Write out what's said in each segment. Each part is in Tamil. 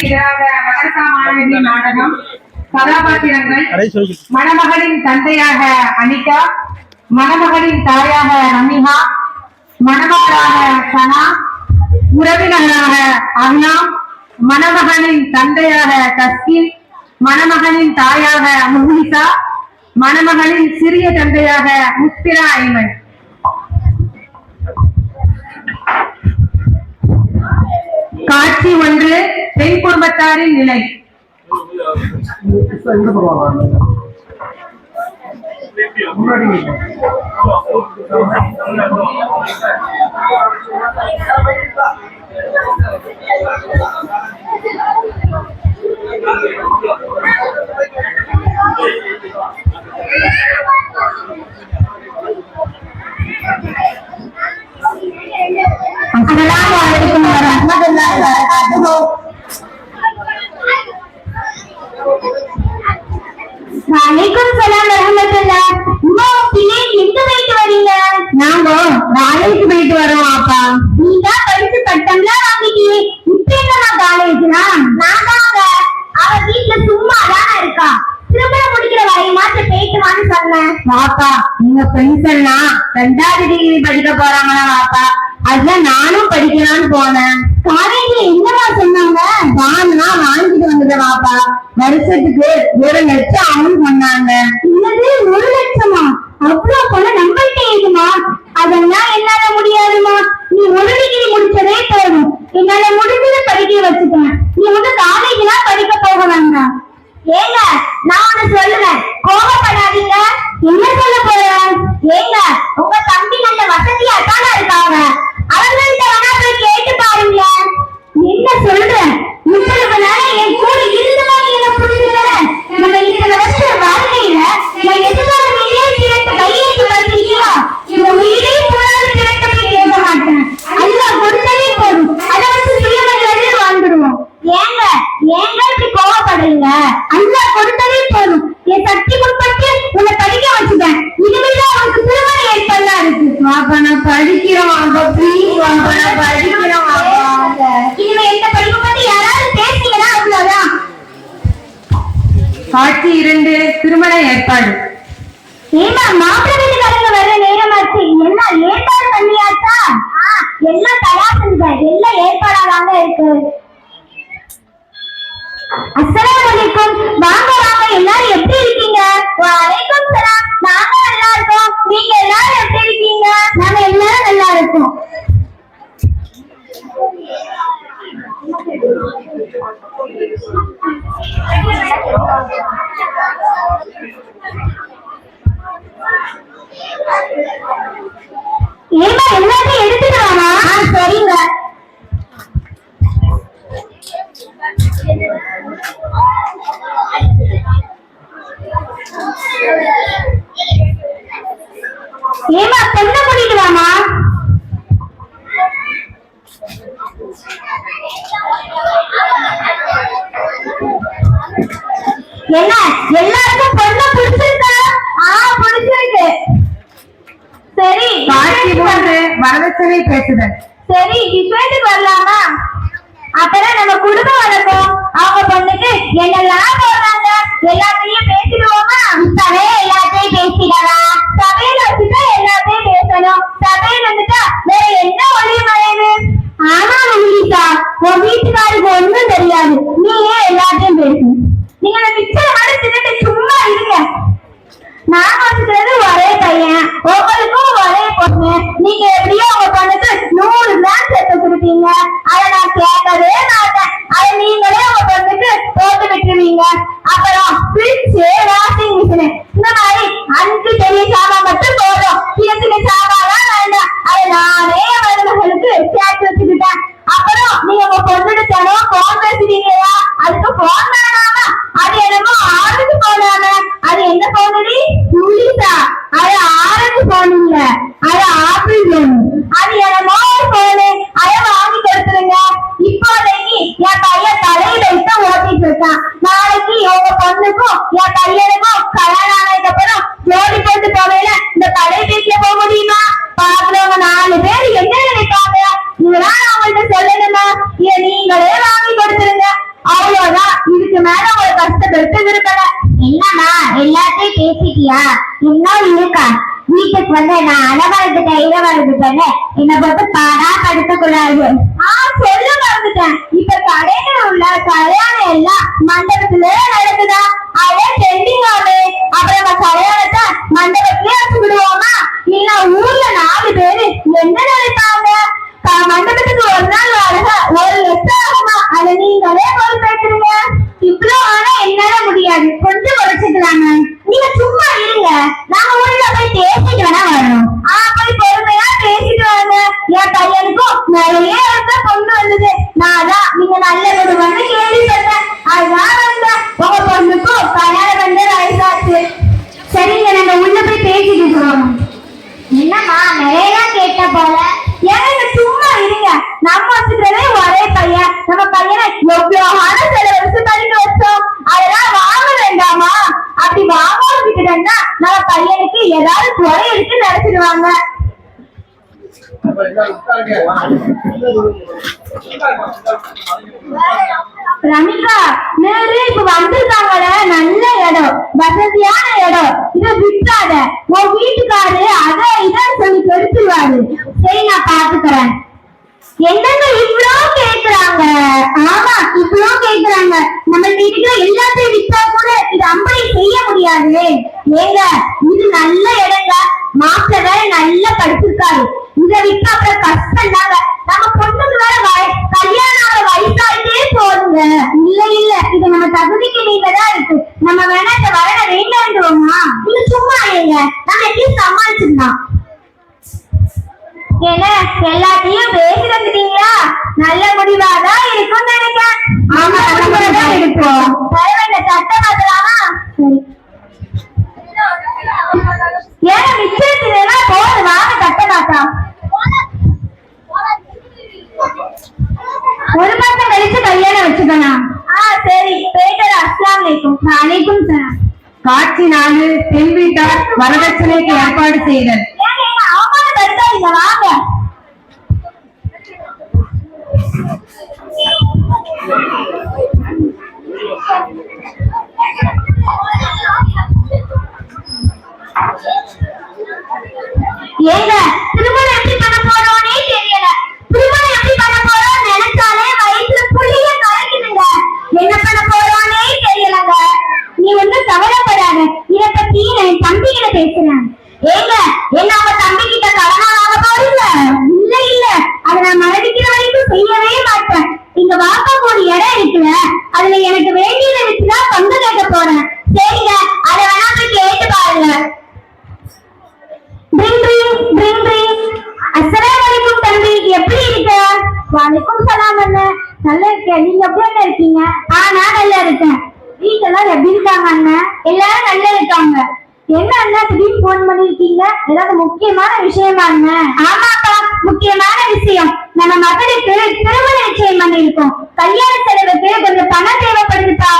இல்லாத மதரசா மாணவியின் நாடகம் கதாபாத்திரங்கள் மணமகளின் தந்தையாக அனிகா மணமகளின் தாயாக ரமிகா மணமகளாக சனா உறவினராக அண்ணா மணமகனின் தந்தையாக தஸ்கின் மணமகனின் தாயாக முஹிசா மணமகனின் சிறிய தந்தையாக முஸ்பிரா ஐமன். குடும்பத்தாரின் நிலை Assalamualaikum warahmatullahi wabarakatuh. வலைக்கும் சலாம் வரஹ்மத்துல்லா அம்மா பிள்ளை எங்க போயிட்டு வரீங்க? நாங்க காலேஜ் போயிட்டு வரோம் அப்பா. நீ தான் படிச்சு பட்டம்லாம் வாங்கிட்டியே. இப்ப என்னமா காலேஜ்னா? நான் தாங்க. அவ வீட்ல சும்மா தான் இருக்கா. திருமணம் முடிக்கிற வரையுமாச்சு போயிட்டு வான்னு சொன்னேன். வாப்பா நீங்க ஃப்ரெண்ட்ஸ் எல்லாம் ரெண்டாவது டிகிரி படிக்க போறாங்களா வாப்பா அதுதான் நானும் படிக்கலாம்னு போனேன் காலேஜ்ல என்னமா சொன்னாங்க வாங்கினா வாங்கிட்டு வந்துடுறேன் வாப்பா வருஷத்துக்கு ஒரு லட்சம் ஆகும் சொன்னாங்க. என்னது? ஒரு லட்சமா? அவ்வளவு பணம் நம்மள்கிட்ட இருக்குமா? அதெல்லாம் என்னால முடியாதுமா. நீ ஒரு டிகிரி முடிச்சதே போதும். என்னால முடிஞ்சதை படிக்க வச்சுக்கேன். நீ வந்து காலேஜ்லாம் படிக்க போக வேண்டாம். ஏங்க நான் ஒண்ணு சொல்லுவேன் கோபப்படாதீங்க என்ன சொல்ல போறேன்? ஏங்க உங்க தம்பி நல்ல வசதியா தானே இருக்காங்க. அவங்கள்ட்ட காட்சி இரண்டு திருமண ஏற்பாடு. ஏமா மாப்பிள்ளை வீட்டுக்காரங்க வர நேரமாச்சு. எல்லாம் ஏற்பாடு பண்ணியாச்சா? எல்லாம் தயார் செஞ்சேன் எல்லாம் ஏற்பாடாதாங்க இருக்கு. அஸ்ஸலாமு அலைக்கும். வாங்க வாங்க. எல்லாரும் எப்படி இருக்கீங்க? வலைக்கும் சலாம் நாங்க நல்லா இருக்கோம். நீங்க எல்லாரும் எப்படி இருக்கீங்க? நாங்க எல்லாரும் நல்லா இருக்கோம். ஏமா எல்லாத்தையும் எடுத்துட்டு வாமா. சரிங்க. ஏமா பொண்ணை கூட்டிட்டு வாமா. என்ன? எல்லாருக்கும் பொண்ணை பிடிச்சிருக்கா? ஆ பிடிச்சிருக்கு. சரி காட்சி மூன்று வரதட்சணை பேசுதல். சரி டிஃபரெண்ட்டுக்கு வரலாமா? அப்புறம் நம்ம குடும்பம் வளர்ப்போம் அவங்க பொண்ணுக்கு என்னெல்லாம் போடுறாங்க? எல்லாத்தையும் பேசிடுவோமா? இப்பவே எல்லாத்தையும் பேசிடலாம் சபையில வச்சுட்டா எல்லாத்தையும் பேசணும். சபையில் வந்துட்டா வேற என்ன ஒளி மறைவு ஆமா மகிழிசா உன் வீட்டுக்காருக்கு ஒண்ணும் தெரியாது. நீயே எல்லாத்தையும் பேசு. நீங்க மிச்சம் மாதிரி தின்னுட்டு சும்மா இருங்க. நான் வச்சுக்கிறது ஒரே பையன். ஒவ்வொருக்கும் ஒரே பொண்ணு. நீங்க எப்படியோ உங்க பொண்ணுக்கு நூறு கிராம் சேர்த்து கொடுப்பீங்க. அதை நான் கேட்கவே மாட்டேன் அதை நீங்களே உங்க பொண்ணுக்கு போட்டு விட்டுருவீங்க. அப்புறம் பிரிட்ஜ் வாஷிங் மிஷின் இந்த மாதிரி அஞ்சு பெரிய சாமான் மட்டும் போதும். சின்ன சின்ன சாமான்லாம் வேண்டாம். அதை நானே மருமகளுக்கு சேர்த்து வச்சுக்கிட்டேன். அப்புறம் நீங்க உங்க பொண்ணுக்கு தினம் போன் பேசுறீங்களா அதுக்கு போன் வேணாம். அது என்னமோ ஆறுக்கு போனாங்க. அது என்ன போனது? துளிசா அது ஆரஞ்சு போனீங்க. அது ஆப்பிள் போன் அது என்னமோ ஒரு போனு அத வாங்கி கொடுத்துருங்க. இப்போதைக்கு என் பையன் தலையில வைத்து ஓட்டிட்டு இருக்கான். நாளைக்கு உங்க பொண்ணுக்கும் என் பையனுக்கும் கல்யாணம் ஆனதுக்கு அப்புறம் ஜோடி போட்டு போவையில இந்த கடைபேசிய போக முடியுமா? இன்னும் இருக்கா? வீட்டுக்கு வந்து நான் அலை வளர்த்துட்டேன் இதை வளர்த்துட்டேன்னு என்னை போட்டு பாடா படுத்த கூடாது ஆ சொல்ல மறந்துட்டேன். இப்ப கடையில உள்ள கல்யாணம் எல்லாம் மண்டபத்துல நடக்குதா? அதே ட்ரெண்டிங் ஆகுது. அப்புறம் நம்ம கல்யாணத்தை மண்டபத்திலே வச்சுக்கிடுவோமா இல்ல ஊர்ல நாலு பேரு என்ன நினைப்பாங்க? மண்டபத்துக்கு ஒரு நாள் வாடகை ஒரு லட்சம் ஆகுமா? அதை நீங்களே பொறுப்பேற்றுங்க. இவ்வளவு ஆனா என்னால முடியாது. கொஞ்சம் குறைச்சிக்கலாங்க நீங்க சும்மா இருங்க. நாங்க ஊர்ல போய் பேசிட்டு வேணா வரோம் ஆ போய் பொறுமையா பேசிட்டு வாங்க. என் பையனுக்கும் நிறைய இடத்துல பொண்ணு வந்தது. நான் தான் நீங்க நல்ல ஒரு வந்து கேள்வி சொன்னேன் அதுதான் வந்தேன். உங்க பொண்ணுக்கும் கல்யாணம் வந்து வயசாச்சு. சரிங்க நாங்க உள்ள போய் பேசிட்டு இருக்கிறோம். என்னம்மா நிறைய கேட்ட போல? நம்ம வச்சுக்கிறதே ஒரே பையன். நம்ம பையனை எவ்வளவு ஆன சில வருஷம் படிக்க வச்சோம். அதெல்லாம் வாங்க வேண்டாமா? அப்படி வாங்காம விட்டுட்டோம்னா நம்ம பையனுக்கு ஏதாவது குறை எடுத்து நினைச்சிடுவாங்க. ரமிகா நேரு இப்ப வந்திருக்காங்கல நல்ல இடம். வசதியான இடம். இத விட்டாத. உன் வீட்டுக்காரு அத இதான் சொல்லி கெடுத்துருவாரு சரி நான் பாத்துக்கிறேன் என்னங்க இவ்ளோ கேக்குறாங்க ஆமா இவ்ளோ கேக்குறாங்க. நம்ம வீட்டுல எல்லாத்தையும் வித்தா கூட இது அம்பளை செய்ய முடியாது ஏங்க இது நல்ல இடங்க. மாப்பிள்ள வேற நல்லா படிச்சிருக்காரு. இத வித்தா அப்புறம் கஷ்டம் நம்ம பொண்ணுக்கு வேற வய- கல்யாணம் ஆகிற வயசாயிட்டே போதுங்க. இல்ல இல்ல. இது நம்ம தகுதிக்கு நீங்க தான் இருக்கு. நம்ம வேணா இந்த வரனை வேண்டாண்டுவோமா இது சும்மா இல்லைங்க நம்ம எப்படி சமாளிச்சிருந்தான் ஏன்னா எல்லாத்தையும் பேசி வந்துட்டீங்களா? நல்ல முடிவா தான் இருக்கும்னு நினைக்கிறேன். ஆமா நல்ல முடிவா தான் இருக்கும். தலைவன் சட்டை மாத்தலாமா? ஏன்னா மிச்சத்துலாம் போது வாங்க சட்டை மாத்தலாம். ஒரு மாசம் கழிச்சு கல்யாணம் வச்சுக்கணும் ஆ சரி. போயிட்டு அஸ்லாம் வலைக்கும் வலைக்கும் சலாம் காட்சி நாலு பெண் வீட்டார் வரதட்சணைக்கு ஏற்பாடு செய்தல். வாங்க. ஏங்க திருமணம் எப்படி பண்ண போறோம்னே தெரியல. திருமணம் எப்படி பண்ண போறோம் நினைச்சாலே வயிற்றுல புள்ளிய கலக்குதுங்க. என்ன பண்ண போறோம்னே தெரியலங்க. நீ ஒண்ணும் கவலைப்படாத. இத பத்தி என் தம்பி கிட்ட பேசுறேன். ஏங்க என்ன அவ தம்பி கிட்ட கடனா போறீங்க இல்ல இல்ல. அதை நான் மரணிக்கிற வரைக்கும் செய்யவே மாட்டேன். இங்க வாப்பா போன இடம் இருக்குல்ல அதுல எனக்கு வேண்டியதை வச்சுதான் பங்கு கேட்க போறேன். சரிங்க அதை வேணா போய் கேட்டு பாருங்க. ட்ரிங் தம்பி எப்படி இருக்க? வலைக்கும் சலாம் அண்ணன் நல்லா இருக்கேன் நீங்க எப்படி இருக்கீங்க? ஆ நான் நல்லா இருக்கேன். வீட்டுல எப்படி இருக்காங்க அண்ணன் எல்லாரும் நல்லா இருக்காங்க. என்ன அண்ணா திடீர்னு போன் பண்ணிருக்கீங்க? ஏதாவது முக்கியமான விஷயமா என்ன ஆமாப்பா முக்கியமான விஷயம். நம்ம மகளுக்கு திருமண நிச்சயம் பண்ணிருக்கோம் கல்யாண செலவுக்கு கொஞ்சம் பணம் தேவைப்படுதுப்பா.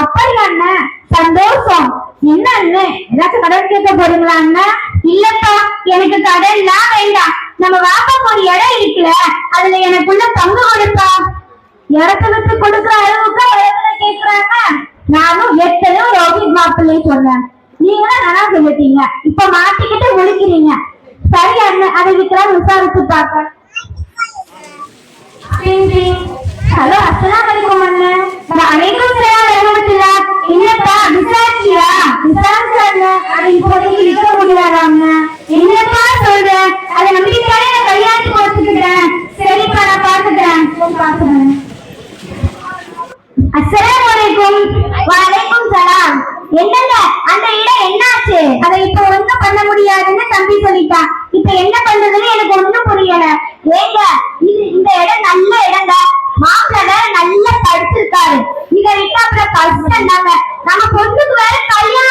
அப்படி அண்ணா? சந்தோஷம். என்ன அண்ணன் ஏதாச்சும் கடன் கேட்க போறீங்களா அண்ணா? இல்லப்பா எனக்கு கடன்லாம் வேண்டாம். நம்ம வாப்பா போன இடம் இருக்குல்ல அதுல எனக்குள்ள பங்கு கொடுப்பா. இடத்த விட்டு கொடுக்குற அளவுக்கு எவ்வளவு கேக்குறாங்க? நானும் எத்தனையோ ரோஹித் மாப்பிள்ளை சொன்னேன் நீங்களும் நல்லா சொல்லிட்டீங்க. இப்ப மாட்டிக்கிட்டு முழிக்கிறீங்க சரி அண்ணன் அதை விற்கிறான் விசாரிச்சு பார்க்க ஹலோ அஸ்லாம் அலைக்கும் அண்ணன் வலைக்கும் சலாம் வரஹ்மத்துல்லாஹ் என்னப்பா விசாரிச்சியா? விசாரிச்சு அண்ணன் அது இப்போதைக்கு விற்க முடியாது அண்ணன் என்னப்பா சொல்ற? அதை நம்பிக்கையாலே நான் கல்யாணத்துக்கு வச்சுக்கிட்டேன் சரிப்பா நான் பாத்துக்கிறேன் பாத்துக்கிறேன் அஸ்லாம் வலைக்கும் வலைக்கும் சலாம். என்னங்க? அந்த இடம் என்னாச்சு? அதை இப்ப ஒண்ணும் பண்ண முடியாதுன்னு தம்பி சொல்லிட்டான் இப்ப என்ன பண்றதுன்னு எனக்கு ஒண்ணும் புரியல. ஏங்க இது இந்த இடம் நல்ல இடங்க. மாப்பிள்ள வேற நல்லா படிச்சிருக்காரு. இத விட்டு அப்புறம் கஷ்டம் தாங்க. நம்ம பொண்ணுக்கு வேற கல்யாணம்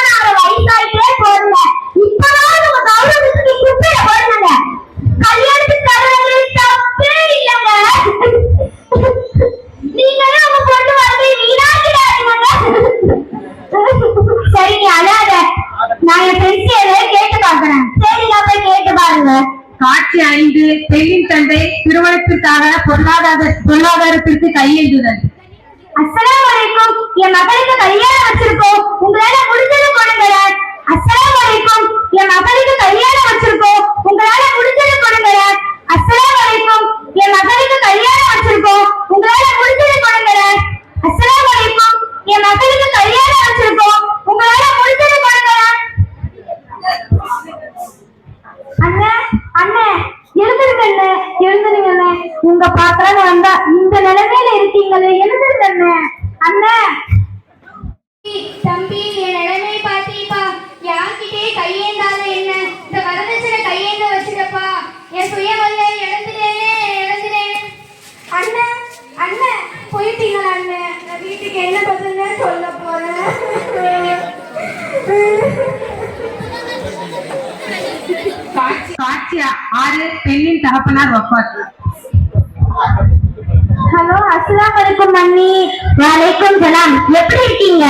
காட்சி ஐந்து பெண்ணின் தந்தை திருமணத்திற்காக பொருளாதார பொருளாதாரத்திற்கு கையெழுந்தது அஸ்ஸலாமு அலைக்கும் என் மகளுக்கு கல்யாணம் வச்சிருக்கோம். உங்களால முடிஞ்சது கொடுங்க அஸ்ஸலாமு அலைக்கும் என் மகளுக்கு கல்யாணம் வச்சிருக்கோம். உங்களால முடிஞ்சது கொடுங்களேன் அஸ்ஸலாமு அலைக்கும் என் மகளுக்கு கல்யாணம் வச்சிருக்கோம். உங்களால முடிஞ்சது கொடுங்களேன் அஸ்ஸலாமு அலைக்கும் என் மகளுக்கு கல்யாணம் வச்சிருக்கோம். உங்களால முடிஞ்சது கொடுங்களேன் அண்ணே அண்ணே எழுந்திருங்க அண்ணே எழுந்திருங்க அண்ணே பாத்திரம் வந்தா இந்த நிலைமையில இருக்கீங்களே எழுந்திருங்க அண்ணே அண்ணே. தம்பி என் நிலைமை பாத்தீப்பா யார்கிட்டயே கையேந்தாத என்ன? இந்த வரதட்சணை கையேந்த வச்சிடப்பா என் சுயமல்ல இழந்துட்டேனே இழந்துட்டேனே அண்ணன் அண்ணன் போயிட்டீங்களா அண்ணன் நான் வீட்டுக்கு என்ன பதில்னு சொல்ல போறேன். காட்சி காட்சி ஆறு பெண்ணின் தகப்பனார் வப்பாத்து ஹலோ அஸ்லாம் வலைக்கும் மன்னி வலைக்கும் சலாம். எப்படி இருக்கீங்க?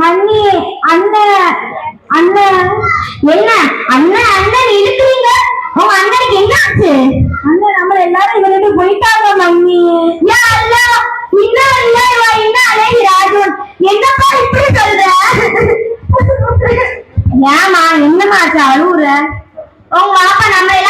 மன்னி அண்ணன் அண்ணன் என்ன? அண்ணன் அண்ணன் இருக்கிறீங்க? உங்க அண்ணனுக்கு என்ன ஆச்சு? அண்ணன் நம்ம எல்லாரும் இவங்கிட்ட போயிட்டாங்க மண்ணி யா அல்லாஹ் இன்னும் இல்ல இவ இன்னும் அழகி என்னப்பா இப்படி சொல்ற? ஏமா என்னமா அழுவுற? உங்க அப்பா நம்ம எல்லாம்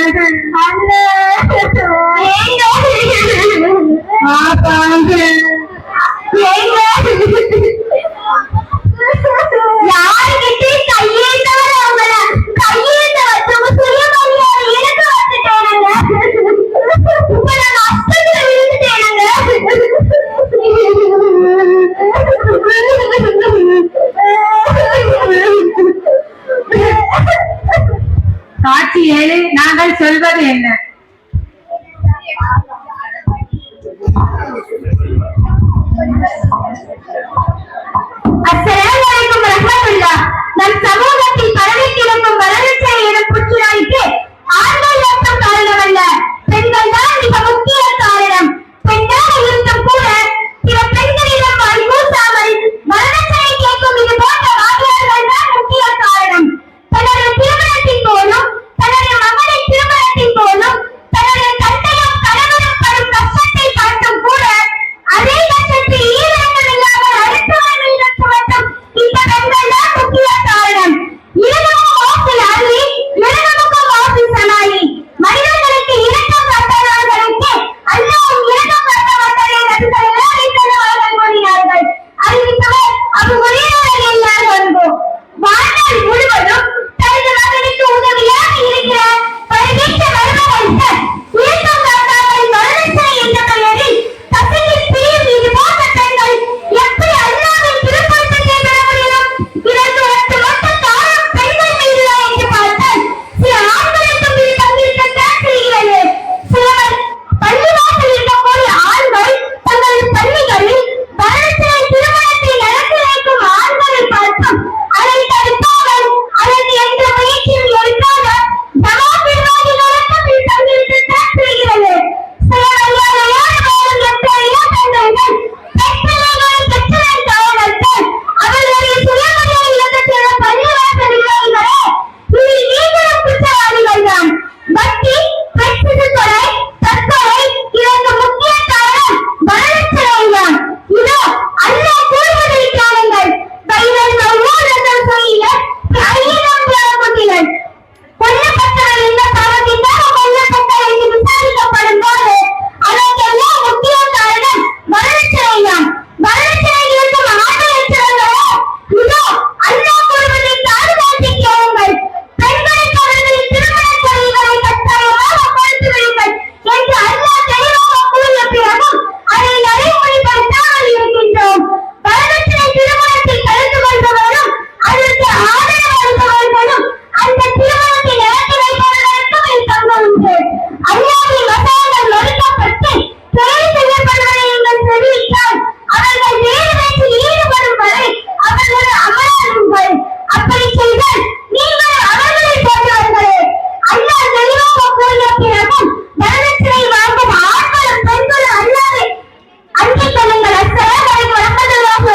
நாங்கள்